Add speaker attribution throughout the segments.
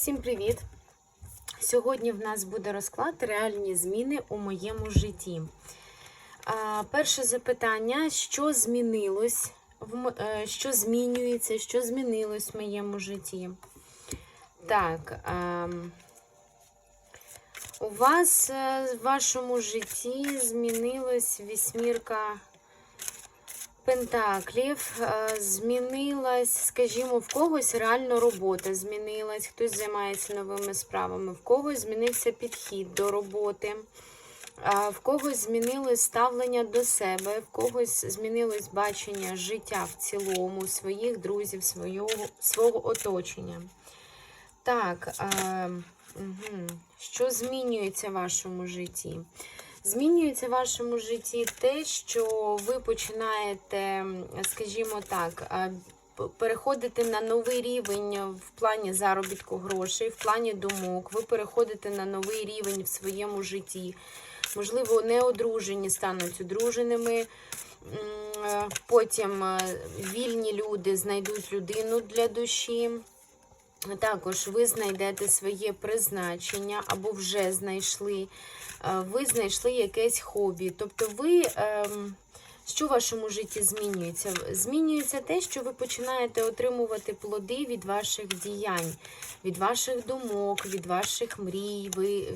Speaker 1: Всім привіт! Сьогодні в нас буде розклад реальні зміни у моєму житті. Перше запитання: що змінилось, е, що змінюється, що змінилось в моєму житті? Так, ем, у вас е, в вашому житті змінилась вісьмірка Пентаклів е, змінилась, скажімо, в когось реально робота змінилась, хтось займається новими справами, в когось змінився підхід до роботи, в когось змінилось ставлення до себе, в когось змінилось бачення життя в цілому, своїх друзів, свого, свого оточення. Так, е, угу. що змінюється в вашому житті? Змінюється в вашому житті те, що ви починаєте, скажімо так, переходити на новий рівень в плані заробітку грошей, в плані думок. Ви переходите на новий рівень в своєму житті. Можливо, неодружені стануть одруженими. Е, Потім е, вільні люди знайдуть людину для душі. Також ви знайдете своє призначення або вже знайшли. Е, Ви знайшли якесь хобі. Тобто, ви ем, що в вашому житті змінюється? Змінюється те, що ви починаєте отримувати плоди від ваших діянь, від ваших думок, від ваших мрій,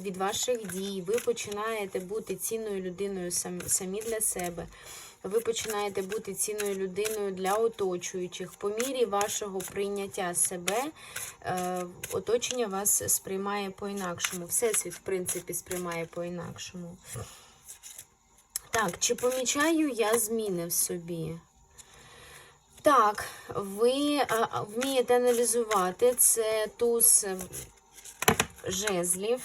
Speaker 1: від ваших дій. Ви починаєте бути цінною людиною самі для себе. Ви починаєте бути цінною людиною для оточуючих. По мірі вашого прийняття себе е, оточення вас сприймає по-інакшому. Всесвіт, в принципі, сприймає по-інакшому. Так, чи помічаю я зміни в собі? Так, ви вмієте аналізувати. Це туз е, жезлів.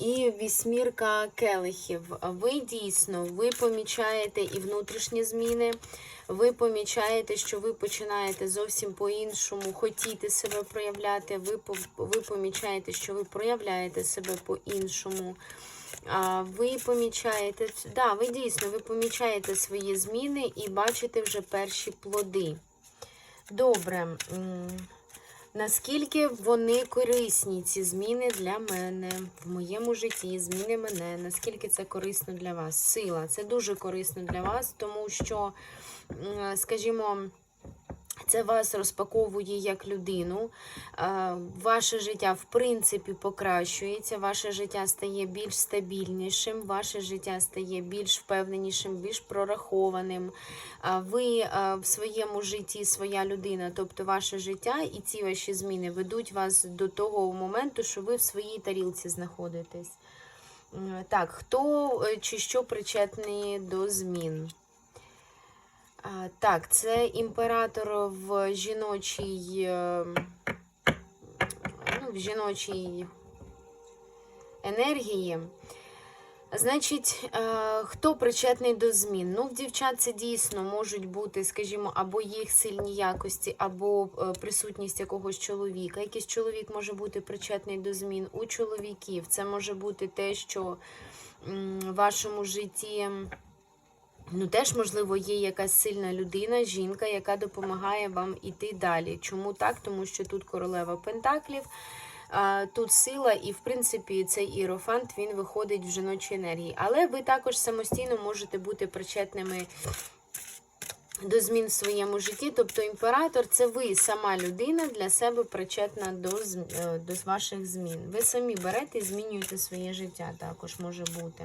Speaker 1: І вісьмірка келихів. Ви дійсно ви помічаєте і внутрішні зміни. Ви помічаєте, що ви починаєте зовсім по-іншому хотіти себе проявляти. Ви ви помічаєте, що ви проявляєте себе по-іншому. Ви помічаєте, да, ви дійсно ви помічаєте свої зміни і бачите вже перші плоди. Добре. Наскільки вони корисні, ці зміни для мене в моєму житті, зміни мене, наскільки це корисно для вас? Сила, це дуже корисно для вас, тому що, скажімо, це вас розпаковує як людину. Е, Ваше життя, в принципі, покращується, ваше життя стає більш стабільнішим, ваше життя стає більш впевненішим, більш прорахованим. Ви е, в своєму житті своя людина, тобто ваше життя і ці ваші зміни ведуть вас до того моменту, що ви в своїй тарілці знаходитесь. Так, хто е, чи що причетний до змін? Так, це імператор в жіночій, е, ну, в жіночій енергії. Значить, е, хто причетний до змін? Ну, в дівчат це дійсно можуть бути, скажімо, або їх сильні якості, або е, присутність якогось чоловіка. Якийсь чоловік може бути причетний до змін. У чоловіків це може бути те, що в вашому житті. Ну, теж, можливо, є якась сильна людина, жінка, яка допомагає вам іти далі. Чому так? Тому що тут королева Пентаклів, тут сила, і, в принципі, цей іерофант він виходить в жіночій енергії. Але ви також самостійно можете бути причетними до змін в своєму житті. Тобто імператор це ви, сама людина, для себе причетна до, е, до ваших змін. Ви самі берете і змінюєте своє життя, також може бути.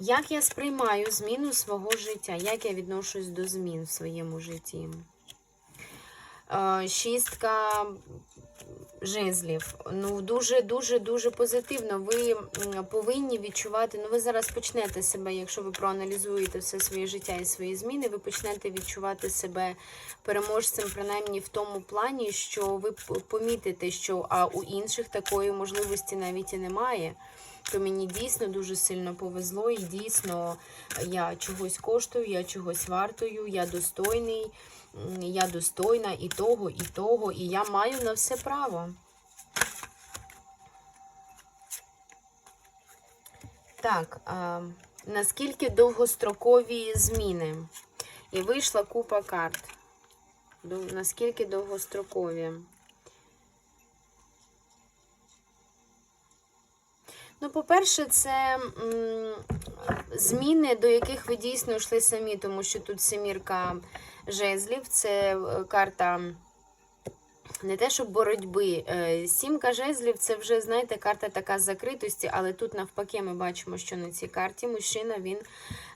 Speaker 1: Як я сприймаю зміну свого життя? Як я відношусь до змін в своєму житті? Е, Шістка жезлів. Ну, дуже, дуже, дуже позитивно. Ви повинні відчувати. Ну, ви зараз почнете себе, якщо ви проаналізуєте все своє життя і свої зміни, ви почнете відчувати себе переможцем, принаймні в тому плані, що ви помітите, що а у інших такої можливості навіть і немає. То мені дійсно дуже сильно повезло, і дійсно я чогось коштую, я чогось вартую, я достойний, я достойна і того, і того, і я маю на все право. Так, а, наскільки довгострокові зміни? І вийшла купа карт. Наскільки довгострокові? Ну, по-перше, це зміни, до яких ви дійсно йшли самі, тому що тут семірка жезлів, це е, карта не те, що боротьби. Е, Сімка жезлів це вже, знаєте, карта така закритості, але тут навпаки ми бачимо, що на цій карті мужчина він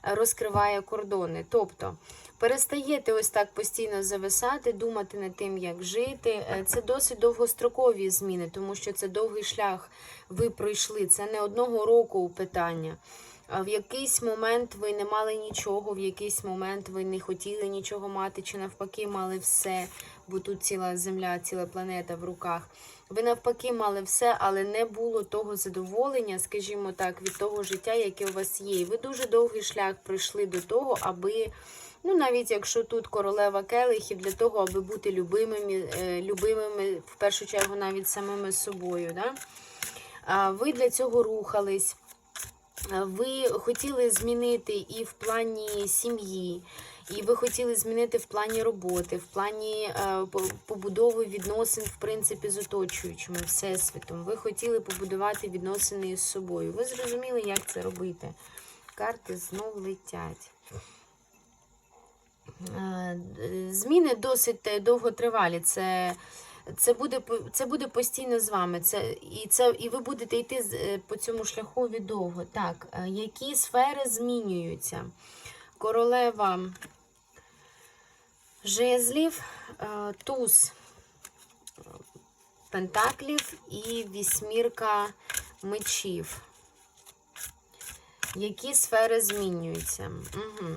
Speaker 1: розкриває кордони. Тобто перестаєте ось так постійно зависати, думати над тим, як жити. Е, Це досить довгострокові зміни, тому що це довгий шлях ви пройшли. Це не одного року питання. А В якийсь момент ви не мали нічого, в якийсь момент ви не хотіли нічого мати, чи навпаки мали все, бо тут ціла земля, ціла планета в руках. Ви навпаки мали все, але не було того задоволення, скажімо так, від того життя, яке у вас є. І ви дуже довгий шлях пройшли до того, аби. Ну, навіть якщо тут королева келихів, для того, аби бути любимими, е, любимими в першу чергу навіть самими собою. Да? Ви для цього рухались. Ви хотіли змінити і в плані сім'ї, і ви хотіли змінити в плані роботи, в плані е, побудови відносин, в принципі, з оточуючими всесвітом. Ви хотіли побудувати відносини із собою. Ви зрозуміли, як це робити. Карти знов летять. Е, Зміни досить довготривалі. Це, це, буде, це буде постійно з вами. Це, і, це, і ви будете йти е, по цьому шляхові довго. Так, е, які сфери змінюються? Королева жезлів, туз пентаклів і вісьмірка мечів. Які сфери змінюються? Угу.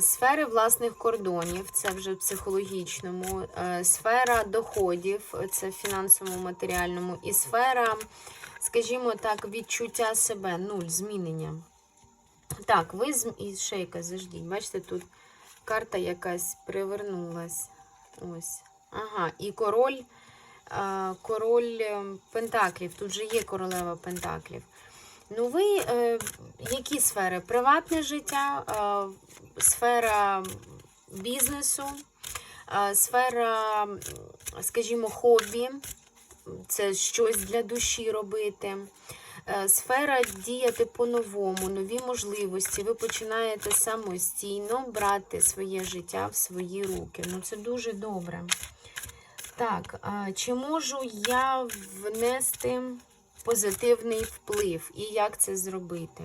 Speaker 1: Сфери власних кордонів, це вже в психологічному, Е, сфера доходів, це в фінансовому, матеріальному, і сфера, скажімо так, відчуття себе, нуль, змінення. Так, ви з... і якась, заждіть, бачите, тут карта якась привернулась. Ось. Ага, і король, е, король е, Пентаклів, тут же є королева Пентаклів. Ну, ви е, які сфери? Приватне життя, е, сфера бізнесу, е, сфера, скажімо, хобі, це щось для душі робити. Е, Сфера діяти по-новому, нові можливості. Ви починаєте самостійно брати своє життя в свої руки. Ну, це дуже добре. Так, чи можу я внести позитивний вплив? І як це зробити?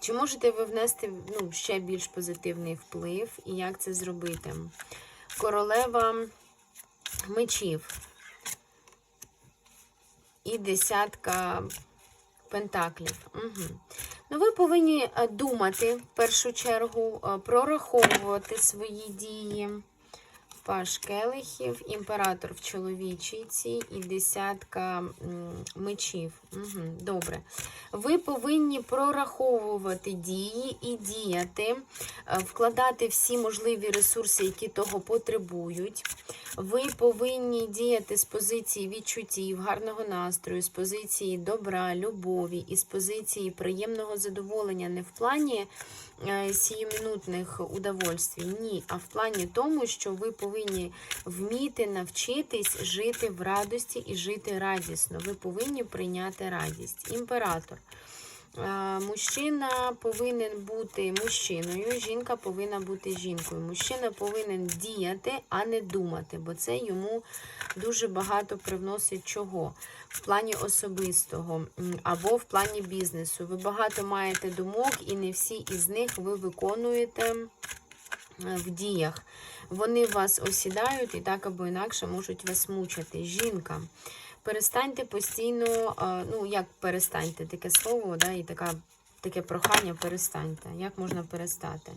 Speaker 1: Чи можете ви внести ну, ще більш позитивний вплив? І як це зробити? Королева мечів. І десятка пентаклів. Угу. Ну, ви повинні е, думати в першу чергу, е, прораховувати свої дії. Паш келихів, імператор в чоловічійці і десятка мечів. Угу, добре. Ви повинні прораховувати дії і діяти, е, вкладати всі можливі ресурси, які того потребують. Ви повинні діяти з позиції відчуттів, гарного настрою, з позиції добра, любові і з позиції приємного задоволення, не в плані е, сіюмінутних удовольствій, ні, а в плані тому, що ви повинні вміти навчитись жити в радості і жити радісно. Ви повинні прийняти радість. Імператор. Мужчина повинен бути мужчиною, жінка повинна бути жінкою. Мужчина повинен діяти, а не думати, бо це йому дуже багато привносить чого в плані особистого або в плані бізнесу. Ви багато маєте думок, і не всі із них ви виконуєте в діях. Вони вас осідають і так або інакше можуть вас мучити. Жінка. Перестаньте постійно, е, ну як перестаньте, таке слово, да, і така, таке прохання перестаньте. Як можна перестати?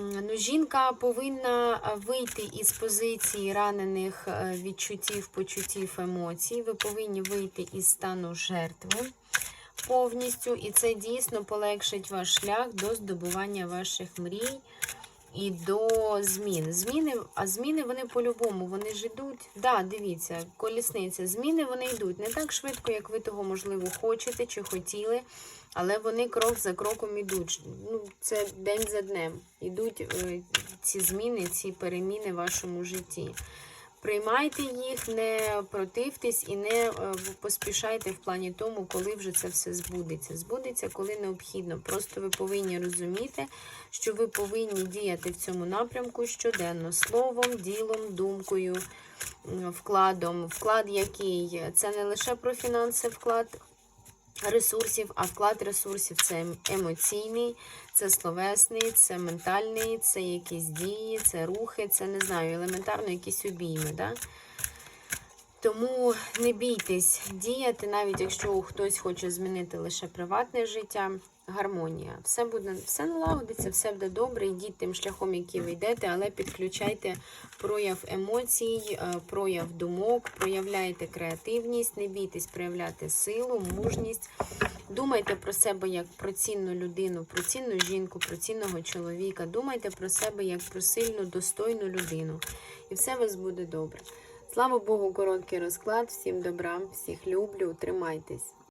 Speaker 1: Ну, жінка повинна вийти із позиції ранених е, відчуттів, почуттів, емоцій. Ви повинні вийти із стану жертви повністю, і це дійсно полегшить ваш шлях до здобування ваших мрій і до змін. Зміни, а зміни вони по-любому, вони ж йдуть. Да, дивіться, колісниця. Зміни вони йдуть не так швидко, як ви того, можливо, хочете чи хотіли, але вони крок за кроком йдуть. Ну, це день за днем. Йдуть е, ці зміни, ці переміни в вашому житті. Приймайте їх, не противтесь і не е, поспішайте в плані тому, коли вже це все збудеться. Збудеться, коли необхідно. Просто ви повинні розуміти, що ви повинні діяти в цьому напрямку щоденно словом, ділом, думкою, вкладом. Вклад який це не лише про фінанси, вклад ресурсів, а вклад ресурсів це ем- емоційний, це словесний, це ментальний, це якісь дії, це рухи, це не знаю, елементарно якісь обійми. Да? Тому не бійтесь діяти, навіть якщо хтось хоче змінити лише приватне життя. Гармонія. Все буде, все налагодиться, все буде добре. Йдіть тим шляхом, який ви йдете, але підключайте прояв емоцій, е, прояв думок, проявляйте креативність, не бійтесь проявляти силу, мужність. Думайте про себе як про цінну людину, про цінну жінку, про цінного чоловіка. Думайте про себе як про сильну, достойну людину. І все у вас буде добре. Слава Богу, короткий розклад. Всім добра, всіх люблю, тримайтесь.